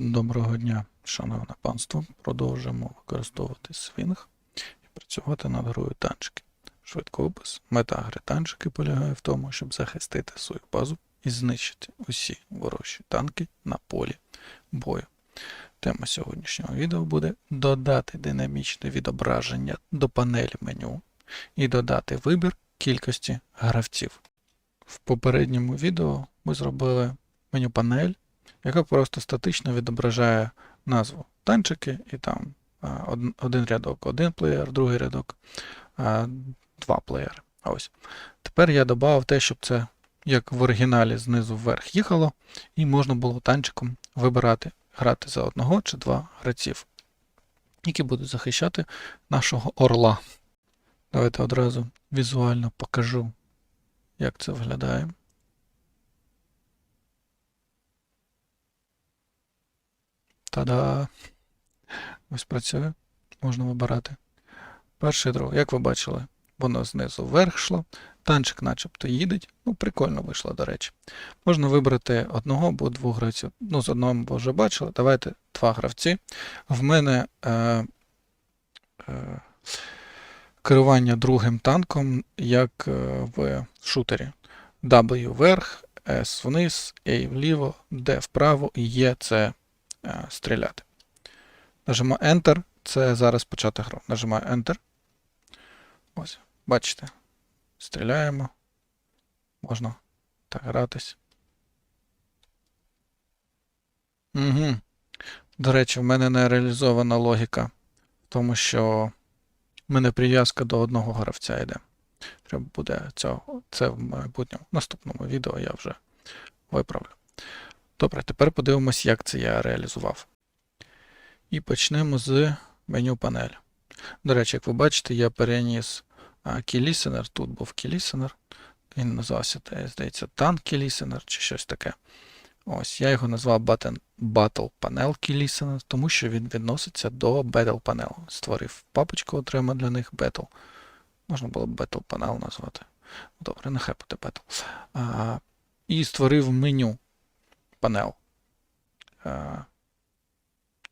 Доброго дня, шановне панство. Продовжуємо використовувати свінг і працювати над грою танчики. Швидкоопис. Мета гри танчики полягає в тому, щоб захистити свою базу і знищити усі ворожі танки на полі бою. Тема сьогоднішнього відео буде додати динамічне відображення до панелі меню і додати вибір кількості гравців. В попередньому відео ми зробили меню панель, яка просто статично відображає назву танчики, і там один рядок один плеєр, другий рядок два плеєри. Ось. Тепер я додав те, щоб це як в оригіналі знизу вверх їхало, і можна було танчиком вибирати, грати за одного чи два гравців, які будуть захищати нашого орла. Давайте одразу візуально покажу, як це виглядає. Та-да! Ось працює. Можна вибирати. Перший другий, як ви бачили, воно знизу вверх йшло. Танчик начебто їдеть. Ну, прикольно вийшло, до речі. Можна вибрати одного або двох гравців. Ну, з одного ви вже бачили. Давайте два гравці. В мене е, е, керування другим танком, як е, в шутері. W вверх, S вниз, A вліво, D вправо і E це стріляти. Нажимаю Enter. Це зараз почати гру. Нажимаю Enter. Ось, бачите. Стріляємо. Можна так гратись. Угу. До речі, в мене не реалізована логіка тому, що в мене прив'язка до одного гравця йде. Треба буде цього, це в майбутньому в наступному відео я вже виправлю. Добре, тепер подивимось, як це я реалізував. І почнемо з меню панель. До речі, як ви бачите, я переніс а, Key Listener. Тут був Key Listener. Він називався, здається, Tank Key Listener чи щось таке. Ось, я його назвав Button, Battle Panel Key Listener, тому що він відноситься до Battle Panel. Створив папочку окремо для них Battle. Можна було б Battle Panel назвати. Добре, нехай буде Battle. А, і створив меню панел.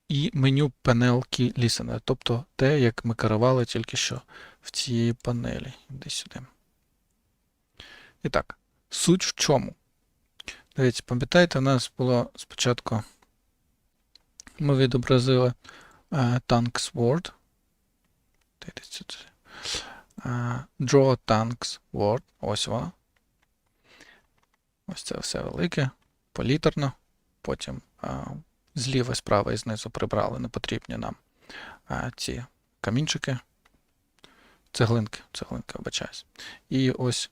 І меню панелки Listener, тобто те, як ми керували тільки що в цій панелі. Іди сюди. І так, суть в чому? Дивіться, пам'ятаєте, у нас було спочатку ми відобразили е, Tanks Word. Сюди. Е, Draw Tanks Word. Ось воно. Ось це все велике, політерно. Потім зліва, справа і знизу прибрали непотрібні нам ці камінчики. Цеглинки, цеглинки, вибачаюсь. І ось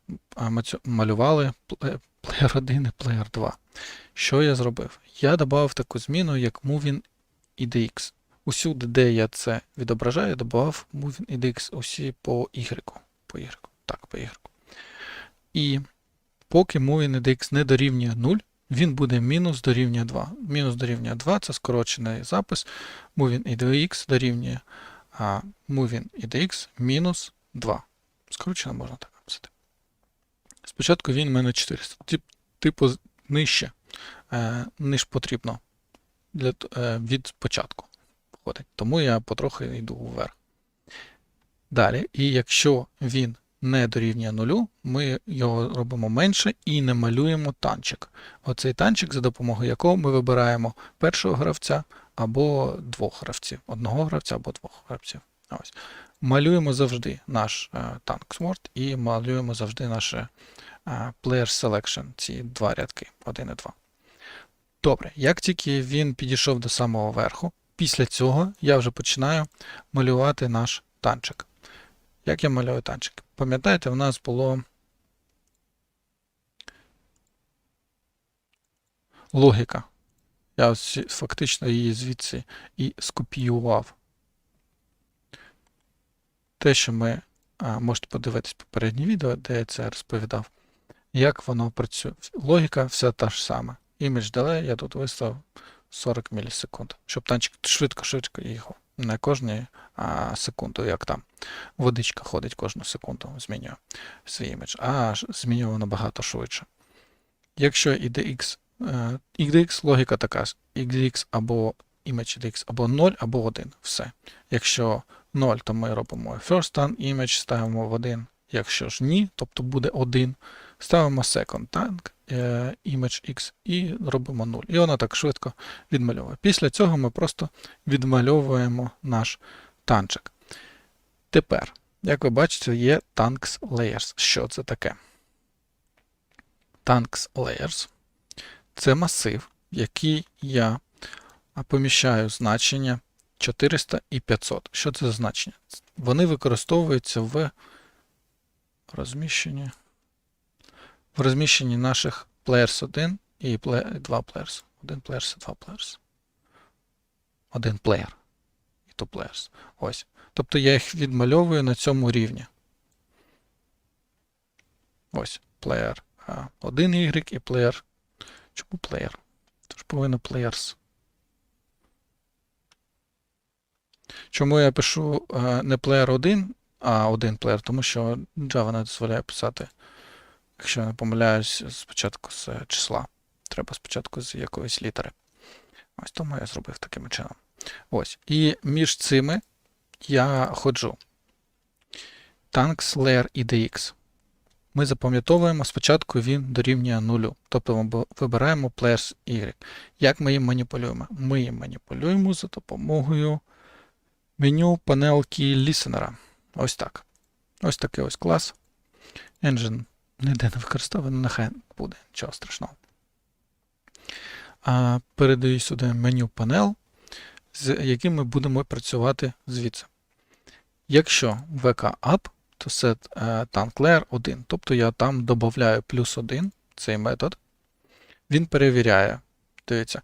малювали пле- плеєр 1 і плеєр 2. Що я зробив? Я додав таку зміну, як Moving IDX. Усюди, де я це відображаю, додав Moving IDX усі по Y. По Y. Так, по Y. І поки Moving IDX не дорівнює 0, він буде мінус дорівнює 2. Мінус дорівнює 2 це скорочений запис. Moving IDX дорівнює а moving IDX мінус 2. Скручено можна так написати. Спочатку він мене 400, тип, типу нижче, е, ніж потрібно для, е, від початку. Тому я потрохи йду вверх. Далі, і якщо він не дорівнює нулю, ми його робимо менше і не малюємо танчик. Оцей танчик, за допомогою якого ми вибираємо першого гравця або двох гравців, одного гравця або двох гравців. Ось. Малюємо завжди наш е, Tank Sword і малюємо завжди наше е, Player Selection, ці два рядки, один і два. Добре, як тільки він підійшов до самого верху, після цього я вже починаю малювати наш танчик. Як я малюю танчик? Пам'ятаєте, в нас було логіка. Я фактично її звідси і скопіював. Те, що ми а, можете подивитись попереднє відео, де я це розповідав, як воно працює. Логіка вся та ж сама. Image delay я тут виставив 40 мілісекунд, щоб танчик швидко-швидко їхав. Не кожні а, секунду, як там водичка ходить кожну секунду, змінює свій імідж, а змінює набагато швидше. Якщо IDX е, логіка така xx або image.x або 0, або 1. Все. Якщо 0, то ми робимо first tag image, ставимо в 1. Якщо ж ні, тобто буде 1, ставимо second tag е, image x і робимо 0. І воно так швидко відмальовує. Після цього ми просто відмальовуємо наш танчик. Тепер, як ви бачите, є Tanks Layers. Що це таке? Tanks Layers це масив, в який я поміщаю значення 400 і 500. Що це за значення? Вони використовуються в розміщенні, в розміщенні наших players 1 і 2 players. 1 players і 2 players. Один player. І то players. Ось. Тобто я їх відмальовую на цьому рівні. Ось, player 1Y і player. Чому player? Тож повинно players. Чому я пишу е, не player 1, а один player? Тому що Java не дозволяє писати, якщо я не помиляюсь, спочатку з числа. Треба спочатку з якоїсь літери. Ось тому я зробив таким чином. Ось. І між цими я ходжу. Tanks Layer IDX. Ми запам'ятовуємо, спочатку він дорівнює нулю. Тобто ми вибираємо players Y. Як ми їм маніпулюємо? Ми їм маніпулюємо за допомогою меню панелки Listener. Ось так. Ось такий ось клас. Engine ніде не використовує, нехай буде, нічого страшного. А Передаю сюди меню панел, з яким ми будемо працювати звідси. Якщо VK Up, то set tank layer 1. Тобто я там додаю плюс 1 цей метод. Він перевіряє. Дивіться,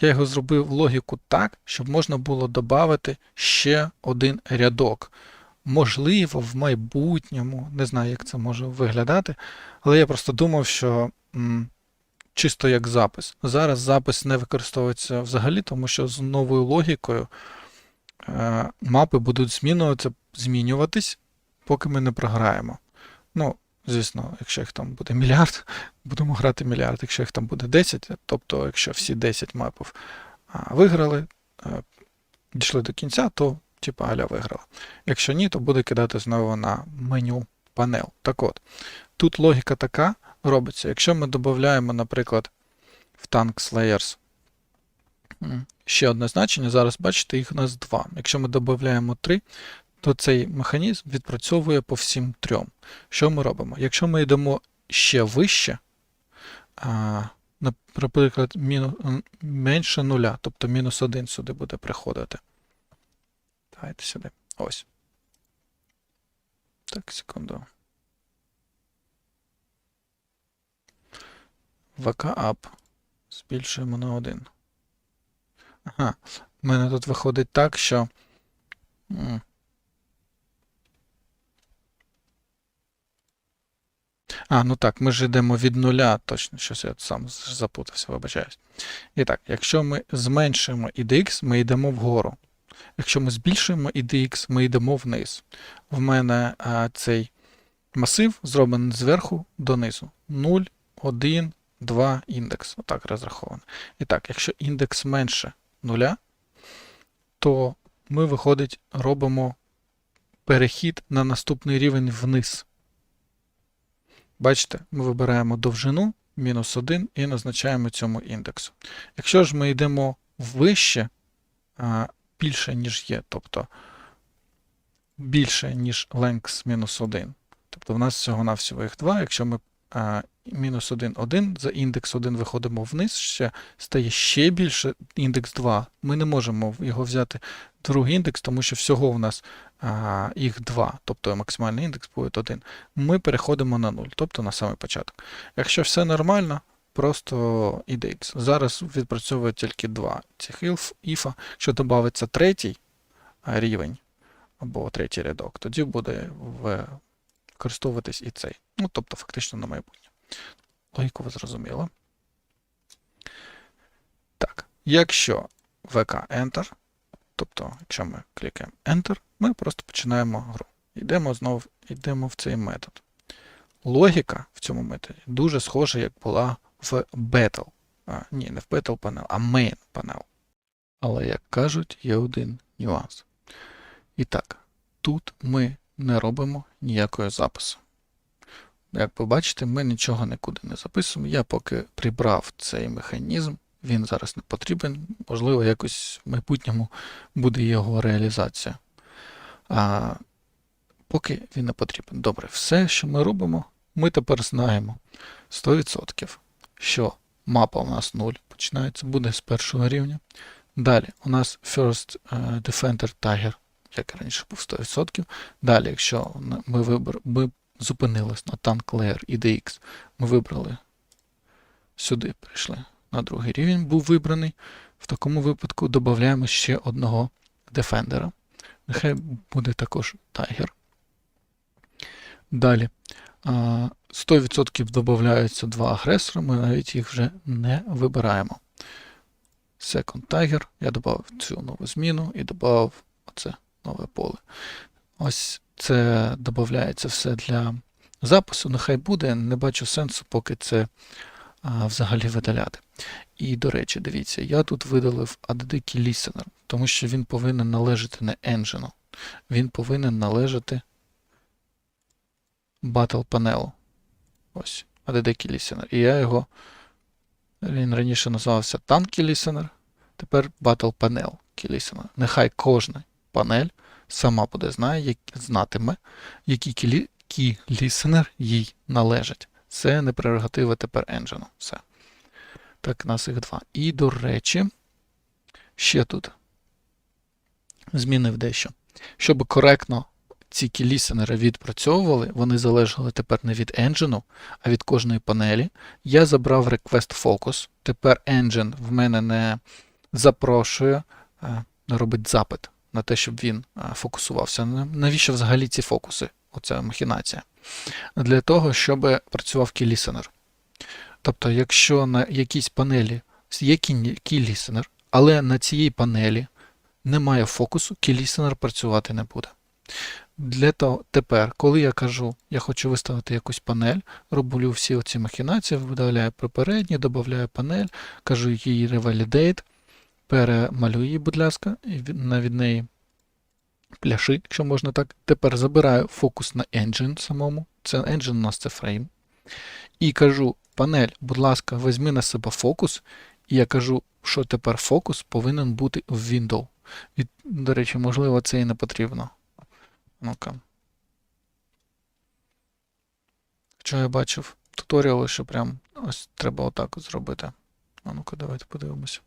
я його зробив логіку так, щоб можна було додати ще один рядок. Можливо, в майбутньому, не знаю, як це може виглядати, але я просто думав, що м, чисто як запис. Зараз запис не використовується взагалі, тому що з новою логікою е, мапи будуть змінюватися, змінюватись, поки ми не програємо. Ну, звісно, якщо їх там буде мільярд, будемо грати мільярд. Якщо їх там буде 10, тобто, якщо всі 10 мапів виграли, дійшли до кінця, то типа Аля виграла. Якщо ні, то буде кидати знову на меню панел. Так от, тут логіка така робиться. Якщо ми додаємо, наприклад, в Tanks Layers ще одне значення, зараз бачите, їх у нас два. Якщо ми додаємо 3, то цей механізм відпрацьовує по всім трьом. Що ми робимо? Якщо ми йдемо ще вище, наприклад, міну, менше нуля, тобто мінус 1 сюди буде приходити. Давайте сюди. Ось. Так, секунду. Up. Збільшуємо на 1. Ага. У мене тут виходить так, що. А, ну так, ми ж йдемо від нуля, точно, щось я сам запутався, вибачаюсь. І так, якщо ми зменшуємо ідx, ми йдемо вгору. Якщо ми збільшуємо ідx, ми йдемо вниз. В мене а, цей масив зроблений зверху донизу. 0, 1, 2 індекс. Отак розраховано. І так, якщо індекс менше нуля, то ми, виходить, робимо перехід на наступний рівень вниз. Бачите, ми вибираємо довжину мінус 1 і назначаємо цьому індексу. Якщо ж ми йдемо вище, більше, ніж є, тобто більше, ніж length мінус 1, тобто в нас всього-навсього їх 2, якщо ми мінус 1, 1, за індекс 1 виходимо вниз, ще стає ще більше індекс 2. Ми не можемо його взяти другий індекс, тому що всього в нас а, їх 2, тобто максимальний індекс буде 1. Ми переходимо на 0, тобто на самий початок. Якщо все нормально, просто ідx. Зараз відпрацьовує тільки два цих if. Якщо додається третій рівень або третій рядок, тоді буде використовуватись і цей. Ну, тобто, фактично на майбутнє. Логіку ви зрозуміли. Так, якщо VK Enter, тобто, якщо ми клікаємо Enter, ми просто починаємо гру. Йдемо знову йдемо в цей метод. Логіка в цьому методі дуже схожа, як була в Battle. А, ні, не в Battle Panel, а Main Panel. Але, як кажуть, є один нюанс. І так, тут ми не робимо ніякого запису. Як ви бачите, ми нічого нікуди не записуємо. Я поки прибрав цей механізм, він зараз не потрібен. Можливо, якось в майбутньому буде його реалізація. А поки він не потрібен. Добре, все, що ми робимо, ми тепер знаємо 100%, що мапа у нас 0 починається, буде з першого рівня. Далі у нас First е, Defender Tiger, як раніше був 100%. Далі, якщо ми, вибр... ми зупинились на Tank Layer IDX, ми вибрали сюди, прийшли на другий рівень, був вибраний. В такому випадку додаємо ще одного Defender. Нехай буде також Tiger. Далі. А, 100% додаються два агресори, ми навіть їх вже не вибираємо. Second Tiger. Я додав цю нову зміну і додав оце нове поле. Ось це додається все для запису. Нехай буде. Не бачу сенсу, поки це а, взагалі видаляти. І, до речі, дивіться, я тут видалив ADD Key Listener, тому що він повинен належати не engine. Він повинен належати Battle Panel. Ось, ADD Listener. І я його. Він раніше називався Tank Key Listener, тепер Battle Panel Key Listener. Нехай кожна панель сама буде знає, як, знатиме, який Key Key Listener їй належить. Це не прерогатива тепер Engine. Все. Так, нас їх два. І, до речі, ще тут змінив дещо. Щоб коректно ці кілісенери відпрацьовували, вони залежали тепер не від енджину, а від кожної панелі. Я забрав request focus. Тепер engine в мене не запрошує, е, не робить запит на те, щоб він е, фокусувався. Навіщо взагалі ці фокуси? Оця махінація. Для того, щоб працював кілісенер. Тобто, якщо на якійсь панелі є кілісенер, але на цій панелі немає фокусу, кілісенер працювати не буде. Для того, тепер, коли я кажу, я хочу виставити якусь панель, роблю всі оці махінації, видаляю попередні, додаю панель, кажу їй revalidate, перемалюю її, будь ласка, і від- від неї пляши, якщо можна так. Тепер забираю фокус на engine самому. Це engine у нас це фрейм. І кажу, панель, будь ласка, візьми на себе фокус. І я кажу, що тепер фокус повинен бути в window. І, до речі, можливо, це і не потрібно. Ну-ка. Що я бачив туторіали, що прям ось треба отак от зробити. А ну-ка, давайте подивимося.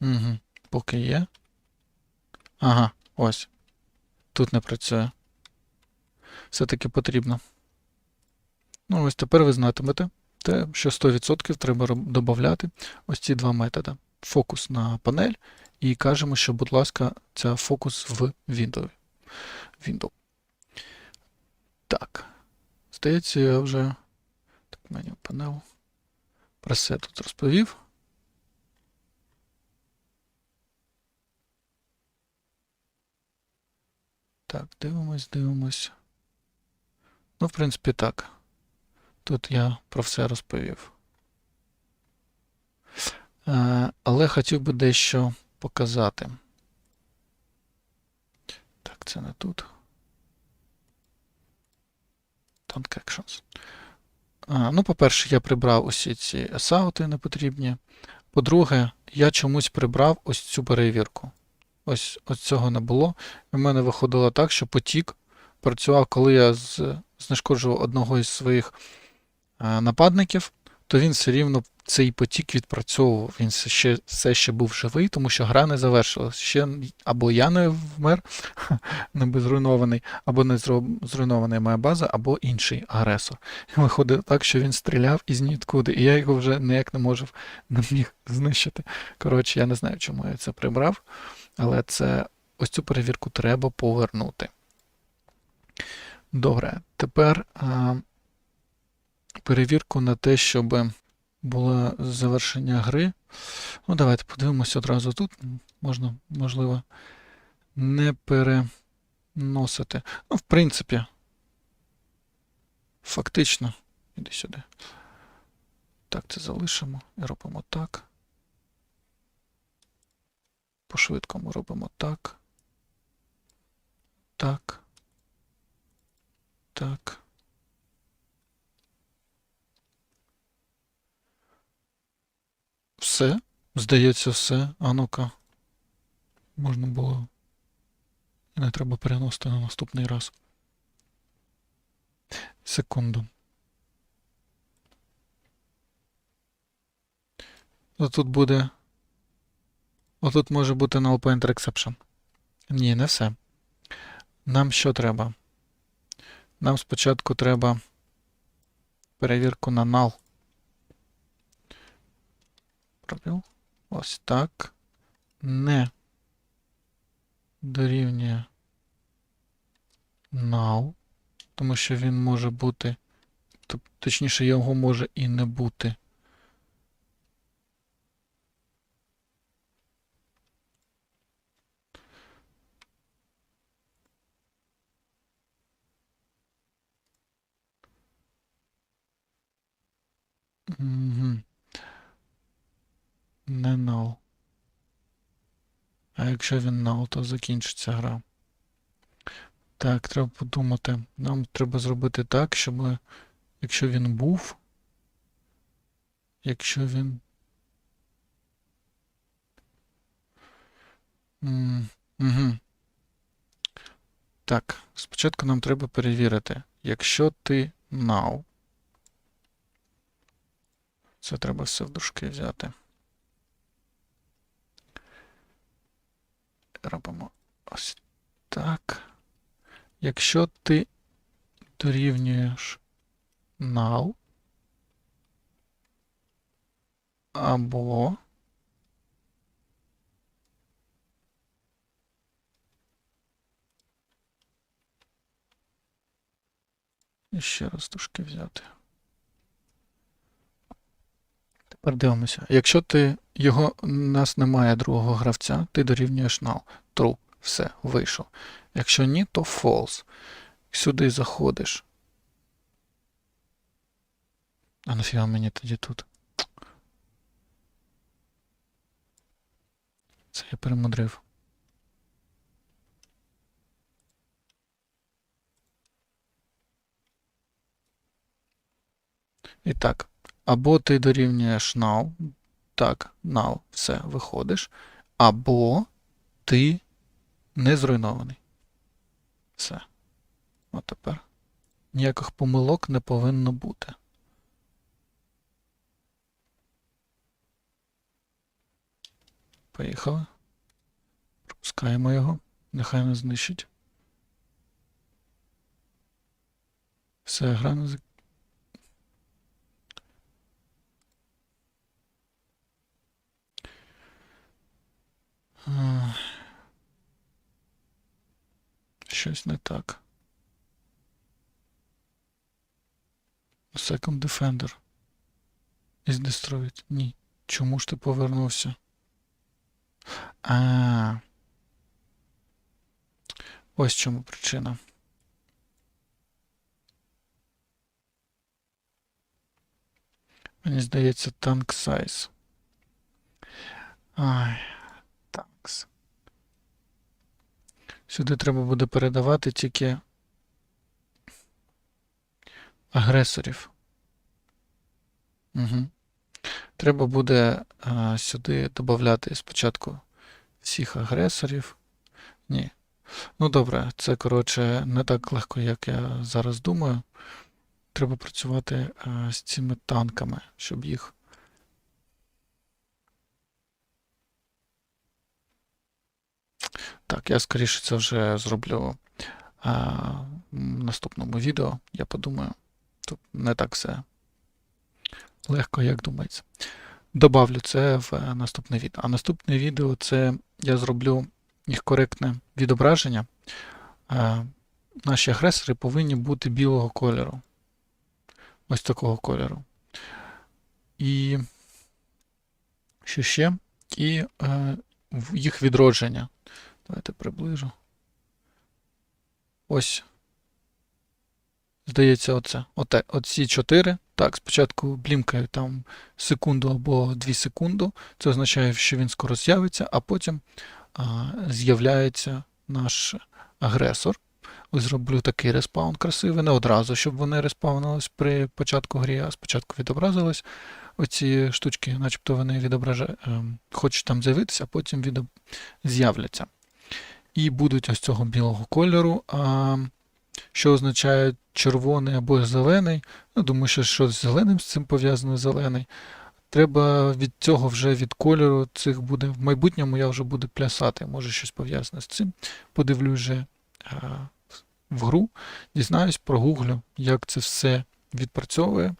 Угу. Поки є. Ага, ось. Тут не працює. Все-таки потрібно. Ну, ось тепер ви знатимете те, що 100% треба додати ось ці два методи. Фокус на панель і кажемо, що, будь ласка, це фокус в Windows. Windows. Так. Здається, я вже так меню панел. Про все тут розповів. Так, дивимось, дивимось. Ну, в принципі, так. Тут я про все розповів. Е, але хотів би дещо показати. Так, це не тут. Tank Actions. Ну, по-перше, я прибрав усі ці есаути непотрібні. По-друге, я чомусь прибрав ось цю перевірку. Ось, ось цього не було. І в мене виходило так, що потік працював, коли я знешкоджував одного із своїх а, нападників, то він все рівно цей потік відпрацьовував. Він ще, все ще був живий, тому що гра не завершилась. Ще або я не вмер, не був зруйнований, або не зру- зруйнована моя база, або інший агресор. І виходить так, що він стріляв із ніткуди, і я його вже ніяк не можу не міг знищити. Коротше, я не знаю, чому я це прибрав, але це ось цю перевірку треба повернути. Добре, тепер а, перевірку на те, щоб було завершення гри. Ну, давайте подивимося одразу тут. Можна, можливо, не переносити. Ну, в принципі, фактично, іди сюди. Так, це залишимо і робимо так. По швидкому робимо так. Так. Так. Все? Здається, все. А ну-ка. Можна було. Не треба переносити на наступний раз. Секунду. Отут буде. Отут може бути null pointer exception. Ні, не все. Нам що треба? Нам спочатку треба перевірку на null. Пробіл. Ось так. Не дорівнює now, тому що він може бути, точніше, його може і не бути. Не null. А якщо він null, то закінчиться гра. Так, треба подумати. Нам треба зробити так, щоб якщо він був, якщо він. Угу. Так, спочатку нам треба перевірити, якщо ти null, це треба все в дужки взяти. Робимо ось так. Якщо ти дорівнюєш null або ще раз дужки взяти. Тепер дивимося. Якщо ти його у нас немає другого гравця, ти дорівнюєш null. True. Все, вийшов. Якщо ні, то false. Сюди заходиш. А нафіга мені тоді тут? Це я перемудрив. І так, або ти дорівнюєш null, так, null, все, виходиш, або ти не зруйнований. Все. От тепер. Ніяких помилок не повинно бути. Поїхали. Пропускаємо його. Нехай не знищить. Все, гра не зак... Щось не так. Second Defender. Is destroyed. Ні. Чому ж ти повернувся? А. Ось чому причина. Мені здається, tank size. Ай, tanks. Сюди треба буде передавати тільки агресорів. Угу. Треба буде а, сюди додати спочатку всіх агресорів. Ні. Ну добре, це, коротше, не так легко, як я зараз думаю. Треба працювати а, з цими танками, щоб їх. Так, я скоріше це вже зроблю в наступному відео. Я подумаю. Тут не так все легко, як думається. Добавлю це в наступне відео. А наступне відео це я зроблю їх коректне відображення. Наші агресори повинні бути білого кольору. Ось такого кольору. І що ще? І е, їх відродження. Давайте приближу. Ось Здається, оце. Оте, оці чотири. Так, спочатку блімкає там секунду або дві секунди. Це означає, що він скоро з'явиться, а потім з'являється наш агресор. Зроблю такий респаун красивий, не одразу, щоб вони респаунились при початку грі, а спочатку відобразились. Оці штучки, начебто вони відображають, ем, хочуть там з'явитися, а потім відоб... з'являться. І будуть ось цього білого кольору. А, що означає червоний або зелений. Ну, думаю, що щось з зеленим з цим пов'язано зелений. Треба від цього вже від кольору цих буде. В майбутньому я вже буду плясати. Може щось пов'язане з цим. Подивлюсь вже а, в гру, дізнаюсь, прогуглю, як це все відпрацьовує.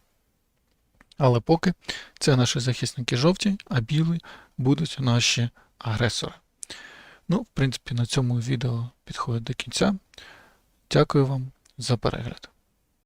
Але поки це наші захисники жовті, а білі будуть наші агресори. Ну, в принципі, на цьому відео підходить до кінця. Дякую вам за перегляд.